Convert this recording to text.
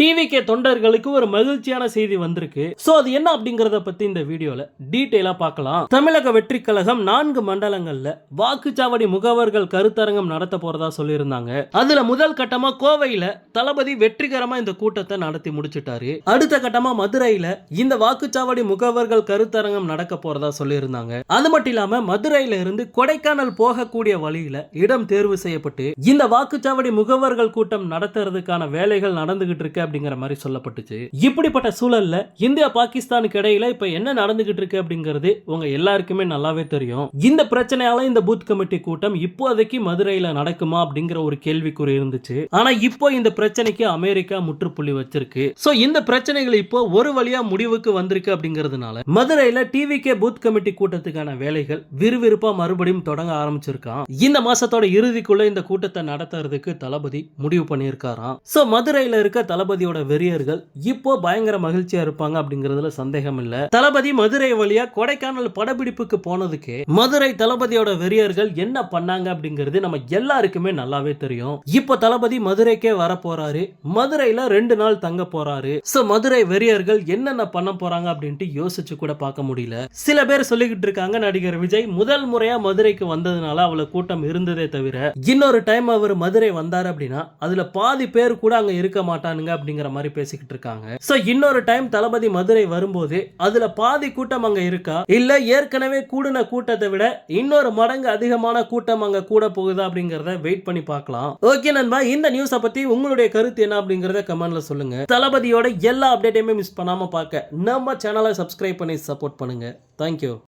TVK தொண்டர்களுக்கு ஒரு மகிழ்ச்சியான செய்தி வந்திருக்கு. சோ அது என்ன அப்படிங்கறத பத்தி இந்த வீடியோல டீடைலா பார்க்கலாம். தமிழக வெற்றி கழகம் நான்கு மண்டலங்கள்ல வாக்குச்சாவடி முகவர்கள் கருத்தரங்கம் நடத்த போறதா சொல்லியிருந்தாங்க. அதுல முதல் கட்டமா கோவையில தளபதி வெற்றிகரமா இந்த கூட்டத்தை நடத்தி முடிச்சிட்டாரு. அடுத்த கட்டமா மதுரையில இந்த வாக்குச்சாவடி முகவர்கள் கருத்தரங்கம் நடக்க போறதா சொல்லியிருந்தாங்க. அது மட்டும் இல்லாம மதுரையில இருந்து கொடைக்கானல் போகக்கூடிய வழியில இடம் தேர்வு செய்யப்பட்டு இந்த வாக்குச்சாவடி முகவர்கள் கூட்டம் நடத்துறதுக்கான வேலைகள் நடந்துகிட்டு இருக்கு அப்படிங்கிற மாதிரி சொல்லப்பட்டுச்சு. இப்படிப்பட்ட சூழல்ல இந்தியா பாகிஸ்தானுக்கு இடையில இப்ப என்ன நடந்துகிட்டு இருக்கு அப்படிங்கிறது உங்க எல்லாருக்குமே நல்லாவே தெரியும். இந்த பிரச்சனையால இந்த பூத் கமிட்டி கூட்டம் இப்போதைக்கு மதுரையில நடக்குமா அப்படிங்கிற ஒரு கேள்விக்குறி இருந்துச்சு. ஆனா இப்போ இந்த பிரச்சனைக்கு அமெரிக்கா முற்றுப்புள்ளி வச்சிருக்கு. சோ இந்த பிரச்சனைகள் இப்போ ஒரு வழியா முடிவுக்கு வந்திருக்கு அப்படிங்கிறதுனால மதுரையில டிவி கே பூத் கமிட்டி கூட்டத்துக்கான வேலைகள் விறுவிறுப்பா மறுபடியும் தொடங்க ஆரம்பிச்சிருக்கான். இந்த மாசத்தோட இறுதிக்குள்ள இந்த கூட்டத்தை நடத்துறதுக்கு தளபதி முடிவு பண்ணியிருக்காராம். சோ மதுரையில இருக்க தளபதி தளபதியோட வெறியர்கள் இப்போ பயங்கர மகிழ்ச்சியா இருப்பாங்க அப்படிங்கறதுல சந்தேகம் இல்ல. தளபதி மதுரை வழியா கொடைக்கானல் படப்பிடிப்புக்கு போனதுக்கு மதுரை தளபதியோட வெறியர்கள் என்ன பண்ணாங்க அப்படிங்கிறது நம்ம எல்லாருக்குமே நல்லாவே தெரியும். இப்போ தளபதி மதுரைக்கே வர போறாரு மதுரையில ரெண்டு நாள் தங்க போறாரு. சோ மதுரை வெறியர்கள் என்னென்ன பண்ண போறாங்க அப்படின்ட்டு யோசிச்சு கூட பார்க்க முடியல. சில பேர் சொல்லிக்கிட்டு இருக்காங்க நடிகர் விஜய் முதல் முறையா மதுரைக்கு வந்ததுனால அவ்வளவு கூட்டம் இருந்ததே தவிர இன்னொரு டைம் அவர் மதுரை வந்தார் அப்படின்னா அதுல பாதி பேர் கூட அங்க இருக்க மாட்டானுங்க அப்படிங்கிற மாதிரி பேசிக்கிட்டு இருக்காங்க. சோ இன்னொரு டைம் தளபதி மதுரை வரும்போது அதுல பாதி கூட்டம் அங்க இருக்கா? இல்ல ஏற்கனவே கூடின கூட்டத்தை விட இன்னொரு மடங்கு அதிகமான கூட்டம் அங்க கூட போகுதா அப்படிங்கறத வெயிட் பண்ணி பார்க்கலாம். ஓகே நண்பா இந்த நியூஸை பத்தி உங்களுடைய கருத்து என்ன அப்படிங்கறத கமெண்ட்ல சொல்லுங்க. தளபதியோட எல்லா அப்டேட்டையுமே மிஸ் பண்ணாம பார்க்க நம்ம சேனலை சப்ஸ்கிரைப் பண்ணி சப்போர்ட் பண்ணுங்க. தேங்க்யூ